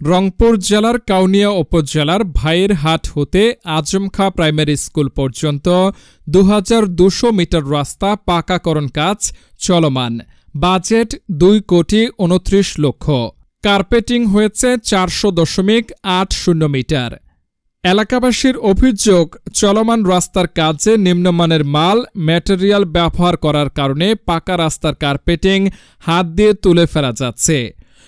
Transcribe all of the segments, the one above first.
রংপুর জেলার কাউনিয়া উপজেলার ভাইয়ের হাট হতে আজমখা প্রাইমারি স্কুল পর্যন্ত দু মিটার রাস্তা পাকাকরণ কাজ চলমান। বাজেট দুই কোটি উনত্রিশ লক্ষ। কার্পেটিং হয়েছে চারশো দশমিক আট শূন্য মিটার। এলাকাবাসীর অভিযোগ, চলমান রাস্তার কাজে নিম্নমানের মাল, ম্যাটেরিয়াল ব্যবহার করার কারণে পাকা রাস্তার কার্পেটিং হাত দিয়ে তুলে ফেলা যাচ্ছে।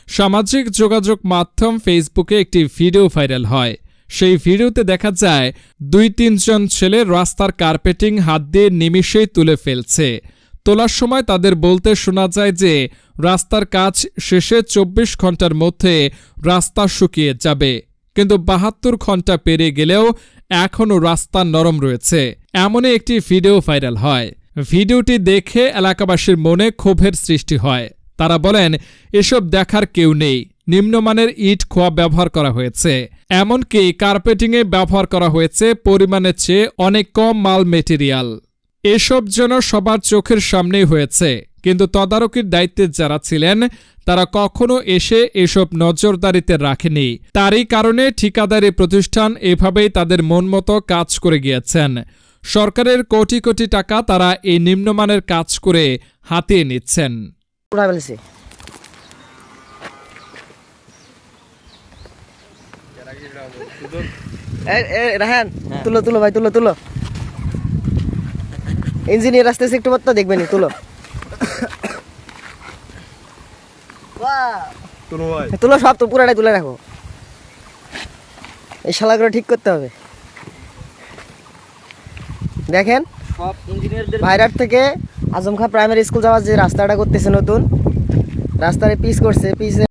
সামাজিক যোগাযোগ মাধ্যম ফেসবুকে একটি ভিডিও ভাইরাল হয়। সেই ভিডিওতে দেখা যায়, দুই তিনজন ছেলে রাস্তার কার্পেটিং হাত দিয়ে নিমিষেই তুলে ফেলছে। তোলার সময় তাদের বলতে শোনা যায় যে, রাস্তার কাজ শেষে চব্বিশ ঘণ্টার মধ্যে রাস্তা শুকিয়ে যাবে। কিন্তু বাহাত্তর ঘণ্টা পেরিয়ে গেলেও এখনও রাস্তা নরম রয়েছে। এমনই একটি ভিডিও ভাইরাল হয়। ভিডিওটি দেখে এলাকাবাসীর মনে ক্ষোভের সৃষ্টি হয়। তারা বলেন, এসব দেখার কেউ নেই। নিম্নমানের ইট খোয়া ব্যবহার করা হয়েছে। এমনকি কার্পেটিংয়ে ব্যবহার করা হয়েছে পরিমাণের চেয়ে অনেক কম মাল মেটেরিয়াল। এসব যেন সবার চোখের সামনেই হয়েছে। কিন্তু তদারকির দায়িত্বে যারা ছিলেন, তারা কখনো এসে এসব নজরদারিতে রাখেনি। তারই কারণে ঠিকাদারি প্রতিষ্ঠান এভাবেই তাদের মন মতো কাজ করে গিয়েছেন। সরকারের কোটি কোটি টাকা তারা এই নিম্নমানের কাজ করে হাতিয়ে নিচ্ছেন। উড়া ফেলেছে। এই, এই, রাহান তুলো তুলো ভাই তুলো তুলো। ইঞ্জিনিয়ার আসতেছে একটু দেখবেনি তুলো। তুলো সব তো পুরাটাই তুলে রাখো। এই শালাগুলো ঠিক করতে হবে। দেখেন ভাইরাট থেকে আজমখা প্রাইমারি স্কুল যাওয়ার যে রাস্তাটা করতেছে নতুন রাস্তায় পিচ করছে পিচে